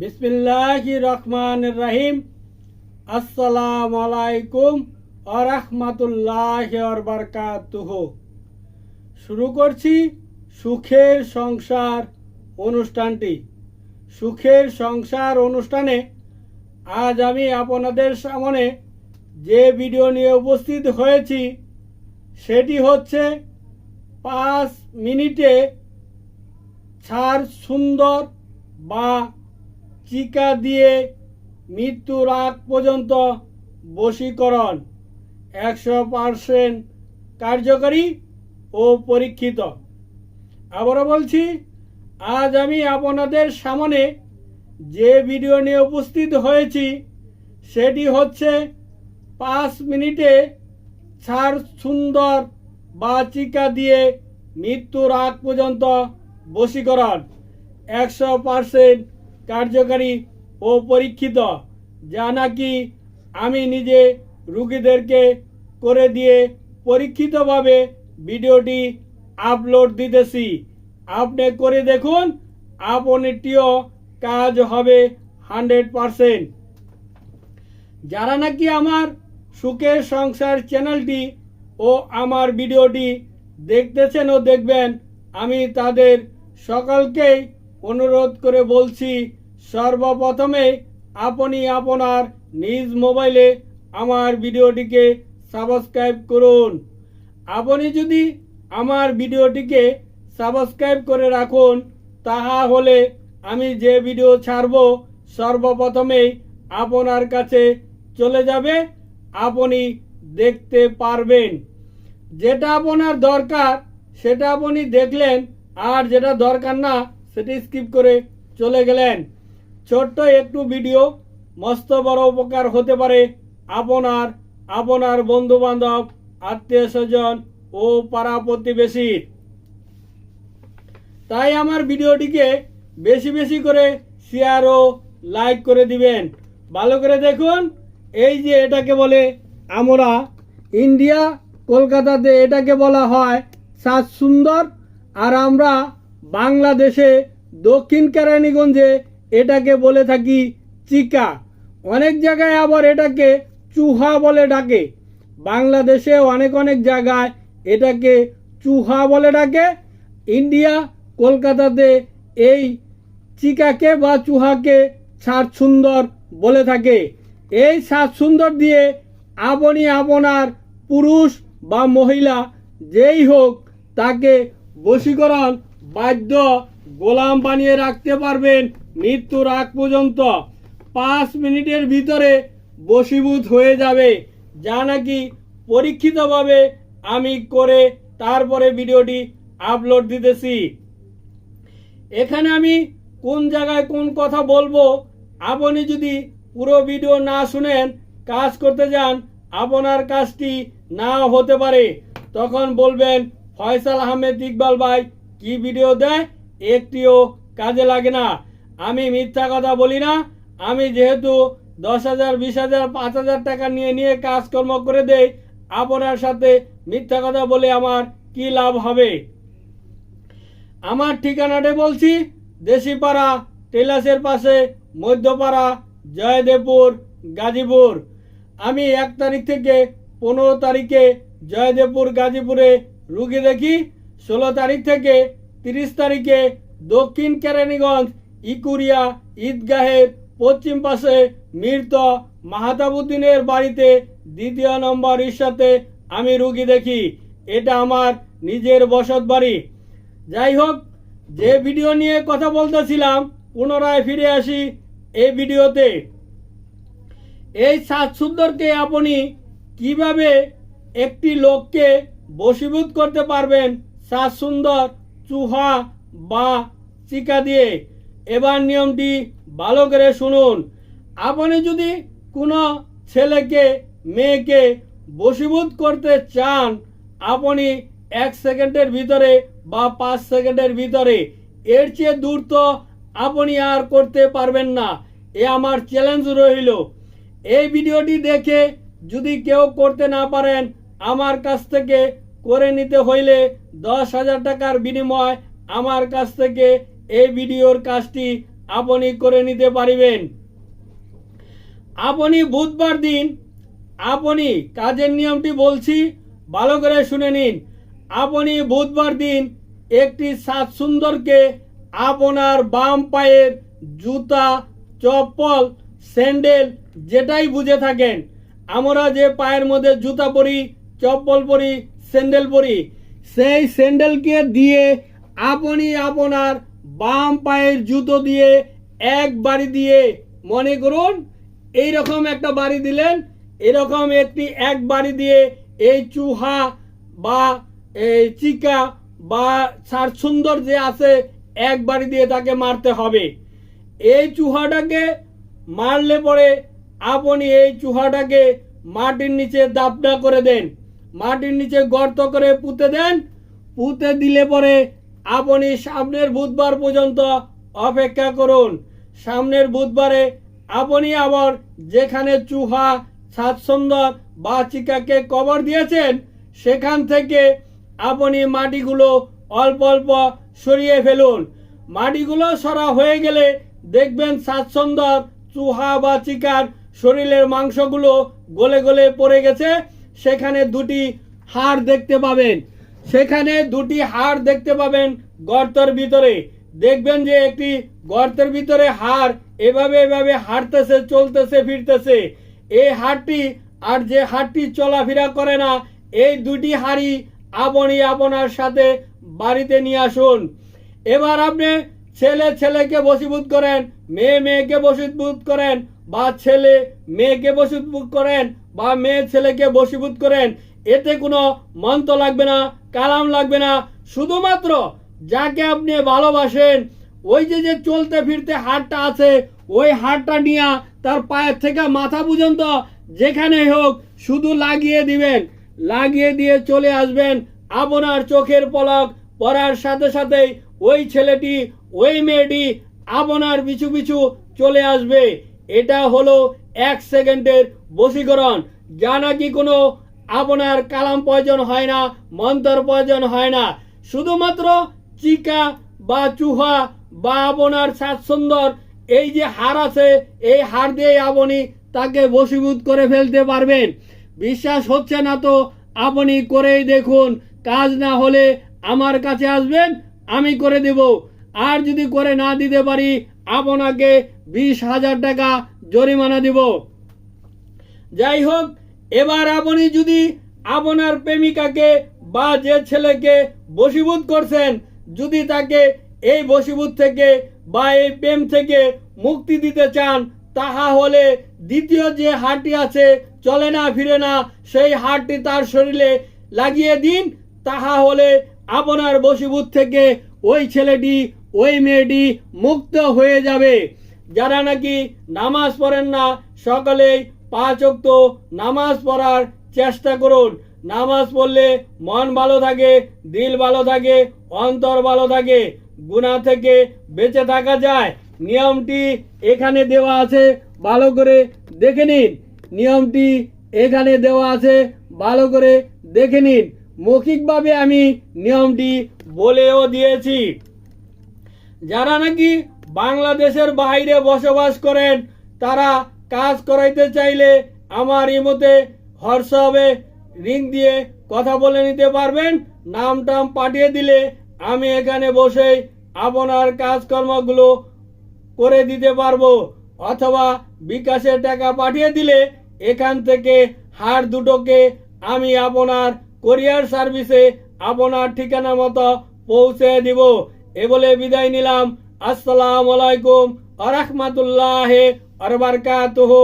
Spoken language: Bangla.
বিসমিল্লাহ রহমান রাহিম আসসালাম আলাইকুম আরহামতুল্লাহ বারকাতুহ। শুরু করছি সুখের সংসার অনুষ্ঠানটি। সুখের সংসার অনুষ্ঠানে আজ আমি আপনাদের সামনে যে ভিডিও নিয়ে উপস্থিত হয়েছি, সেটি হচ্ছে পাঁচ মিনিটে ছাড় সুন্দর বা চিকা দিয়ে মৃত্যুর আগ পর্যন্ত বশীকরণ একশো পারসেন্ট কার্যকরী ও পরীক্ষিত। আবারও বলছি, আজ আমি আপনাদের সামনে যে ভিডিও নিয়ে উপস্থিত হয়েছি, সেটি হচ্ছে পাঁচ মিনিটে ছাড় সুন্দর বা চিকা দিয়ে মৃত্যুর আগ পর্যন্ত বশীকরণ একশো পারসেন্ট কার্যকারী ও পরীক্ষিত, যা নাকি আমি নিজে রুগীদেরকে করে দিয়ে পরীক্ষিতভাবে ভিডিওটি আপলোড দিতেছি। আপনি করে দেখুন, আপনিটিও কাজ হবে হান্ড্রেড পারসেন্ট। যারা নাকি আমার সুখের সংসার চ্যানেলটি ও আমার ভিডিওটি দেখতেছেন ও দেখবেন, আমি তাদের সকলকেই অনুরোধ করে বলছি, সর্বপ্রথমে আপনি আপনার নিজ মোবাইলে আমার ভিডিওটিকে সাবস্ক্রাইব করুন। আপনি যদি আমার ভিডিওটিকে সাবস্ক্রাইব করে রাখুন তাহা হলে আমি যে ভিডিও ছাড়ব সর্বপ্রথমেই আপনার কাছে চলে যাবে, আপনি দেখতে পারবেন। যেটা আপনার দরকার, সেটা আপনি দেখলেন, আর যেটা দরকার না সেটি স্কিপ করে চলে গেলেন। ছোট্ট একটু ভিডিও মস্ত বড় উপকার হতে পারে। আপনার আপনার বন্ধু বান্ধব আত্মীয় স্বজন ও পাড়া প্রতিবেশীর। তাই আমার ভিডিওটিকে বেশি বেশি করে শেয়ার ও লাইক করে দিবেন। ভালো করে দেখুন, এই যে এটাকে বলে আমরা ইন্ডিয়া, কলকাতাতে এটাকে বলা হয় সাজ সুন্দর। আর আমরা বাংলাদেশে, দক্ষিণ কেরানীগঞ্জে এটাকে বলে থাকি চিকা। অনেক জায়গায় আবার এটাকে চুহা বলে ডাকে। বাংলাদেশে অনেক অনেক জায়গায় এটাকে চুহা বলে ডাকে। ইন্ডিয়া কলকাতাতে এই চিকাকে বা চুহাকে সাত সুন্দর বলে থাকে। এই সাত সুন্দর দিয়ে আপনি আপনার পুরুষ বা মহিলা যেই হোক তাকে বশীকরণ বাধ্য গোলাম বানিয়ে রাখতে পারবেন মৃত্যুর আগ পর্যন্ত। পাঁচ মিনিটের ভিতরে বশীভূত হয়ে যাবে, যা নাকি পরীক্ষিতভাবে আমি করে তারপরে ভিডিওটি আপলোড দিতেছি। এখানে আমি কোন জায়গায় কোন কথা বলব, আপনি যদি পুরো ভিডিও না শুনেন, কাজ করতে যান, আপনার কাজটি না হতে পারে। তখন বলবেন, ফয়সাল আহমেদ ইকবাল ভাই কি ভিডিও দেয় একটিও কাজে লাগে না। আমি মিথ্যা কথা বলি না। আমি যেহেতু দশ হাজার, বিশ হাজার, পাঁচ হাজার টাকা নিয়ে নিয়ে কাজকর্ম করে দেই, আপনার সাথে মিথ্যা কথা বলে আমার কি লাভ হবে? আমার ঠিকানাটা বলছি, দেশিপাড়া, টেলাসের পাশে মধ্যপাড়া, জয়দেবপুর, গাজীপুর। আমি এক তারিখ থেকে পনেরো তারিখে জয়দেবপুর, গাজীপুরে রুগী দেখি। ষোলো তারিখ থেকে তিরিশ তারিখে দক্ষিণ কেরানীগঞ্জ, ইকুরিয়া, ঈদগাহের পশ্চিম পাশে মৃত মাহাতাবুদ্দিনের বাড়িতে দ্বিতীয় নম্বর সাথে আমি রুগী দেখি। এটা আমার নিজের বসত বাড়ি। যাই হোক, যে ভিডিও নিয়ে কথা বলতেছিলাম, পুনরায় ফিরে আসি এই ভিডিওতে। এই সাত সুন্দরকে আপনি কীভাবে একটি লোককে বশীভূত করতে পারবেন সাত সুন্দর, চুহা বা চিকা দিয়ে। এবার নিয়মটি ভালো করে শুনুন। আপনি যদি কোনো ছেলেকে, মেয়েকে বশীভূত করতে চান, আপনি এক সেকেন্ডের ভিতরে বা পাঁচ সেকেন্ডের ভিতরে এর চেয়ে দূর তো আপনি আর করতে পারবেন না। এ আমার চ্যালেঞ্জ রইল। এই ভিডিওটি দেখে যদি কেউ করতে না পারেন, আমার কাছ থেকে করে নিতে হইলে দশ হাজার টাকার বিনিময় আমার কাছ থেকে এই ভিডিওর কাজটি আপনি করে নিতে পারিবেন। আপনি বুধবার দিন আপনি কাজের নিয়মটি বলছি, ভালো করে শুনে নিন। আপনি বুধবার দিন একটি সাত সুন্দরকে আপনার বাম পায়ের জুতা, চপ্পল, স্যান্ডেল যেটাই বুঝে থাকেন, আমরা যে পায়ের মধ্যে জুতা পরি, চপ্পল পরি স্যান্ডেল পরি সেই স্যান্ডেলকে দিয়ে আপনি আপনার বাম পায়ের জুতো দিয়ে এক বাড়ি দিয়ে, মনে করুন, এইরকম একটা বাড়ি দিলেন, এরকম একটি এক বাড়ি দিয়ে এই চুহা বা এই চিকা বা সার সুন্দর যে আছে, এক বাড়ি দিয়ে তাকে মারতে হবে। এই চুহাটাকে মারলে পরে আপনি এই চুহাটাকে মাটির নিচে দাপটা করে দেন। মাটির নিচে গর্ত করে পুঁতে দেন। পুঁতে দিলে পরে আপনি সামনের বুধবার পর্যন্ত অপেক্ষা করুন। সামনের বুধবারে আপনি আবার যেখানে চুহা স্বাচ্ছন্দ্য বা চিকাকে কবর দিয়েছেন, সেখান থেকে আপনি মাটিগুলো অল্প অল্প সরিয়ে ফেলুন। মাটিগুলো সরা হয়ে গেলে দেখবেন স্বাচ্ছন্দ্য চুহা বা চিকার শরীরের মাংসগুলো গলে গলে পড়ে গেছে। সেখানে দুটি হাড় দেখতে পাবেন। সেখানে দুটি হাড় দেখতে পাবেন গর্তের ভিতরে। দেখবেন যে একটি গর্তের ভিতরে হাড় এভাবে এভাবে হাঁটতেছে, চলতেছে, ফিরতেছে। এই হাড়টি আর যে হাড়টি চলাফেরা করে না, এই দুটি হাড়ি আপনি আপনার সাথে বাড়িতে নিয়ে আসুন। এবার আপনি ছেলে ছেলেকে বসীভূত করেন, মেয়ে মেয়েকে বসীভূত করেন বা ছেলে মেয়েকে বসীভূত করেন বা মেয়ে ছেলেকে বসীভূত করেন, এতে কোনো মন্ত্র লাগবে না, কালাম লাগবে না। শুধুমাত্র যাকে আপনি ভালোবাসেন, ওই যে যে চলতে ফিরতে হাড়টা আছে, ওই হাড়টা নিয়ে তার পায়ের থেকে মাথা পর্যন্ত যেখানে হোক শুধু লাগিয়ে দিবেন। লাগিয়ে দিয়ে চলে আসবেন আপনার চোখের পলক পড়ার সাথে সাথেই ওই ছেলেটি, ওই মেয়েটি আপনার পিছু পিছু চলে আসবে। এটা হলো এক সেকেন্ডের বশীকরণ। যা নাকি কোনো আপনার কালাম প্রয়োজন হয় না, মন্ত্র প্রয়োজন হয় না? শুধুমাত্র চিকা বা চুহা বা আপনার সাত সুন্দর, এই যে হার আছে, এই হার দিয়ে আপনি তাকে বশীভূত করে ফেলতে পারবেন। বিশ্বাস হচ্ছে না তো? আপনি করেই দেখুন। কাজ না হলে আমার কাছে আসবেন, আমি করে দেব। আর যদি করে না দিতে পারি আপনাকে বিশ হাজার টাকা জরিমানা দিব। যাই হোক, এবার আপনি যদি আপনার প্রেমিকাকে বা যে ছেলেকে বশীভূত করছেন, যদি তাকে এই বশীভূত থেকে বা এই প্রেম থেকে মুক্তি দিতে চান তাহা হলে দ্বিতীয় যে হাড়টি আছে, চলে না, ফিরে না, সেই হাড়টি তার শরীরে লাগিয়ে দিন। তাহা হলে আপনার বশীভূত থেকে ওই ছেলেটি ওই মেয়েটি মুক্ত হয়ে যাবে। যারা নাকি নামাজ পড়েন না, সকলেই পাঁচ অক্ত নামাজ পড়ার চেষ্টা করুন। নামাজ পড়লে মন ভালো থাকে, দিল ভালো থাকে, অন্তর ভালো থাকে গুণা থেকে বেঁচে থাকা যায়। নিয়মটি এখানে দেওয়া আছে, ভালো করে দেখে নিন। নিয়মটি এখানে দেওয়া আছে, ভালো করে দেখে নিন। মৌখিকভাবে আমি নিয়মটি বলেও দিয়েছি। যারা নাকি বাংলাদেশের বাইরে বসবাস করেন, তারা কাজ করাইতে চাইলে আমার ইমতে হোয়াটসঅ্যাপে রিং দিয়ে কথা বলে নিতে পারবেন। নাম টাম পাঠিয়ে দিলে আমি এখানে বসে আপনার কাজকর্মগুলো করে দিতে পারব। অথবা বিকাশে টাকা পাঠিয়ে দিলে এখান থেকে হার দুটোকে আমি আপনার কোরিয়ার সার্ভিসে আপনার ঠিকানা মতো পৌঁছে দিব। এ বলে বিদায় নিলাম। আসসালাম আলাইকুম আরবার আরবারকাতুহু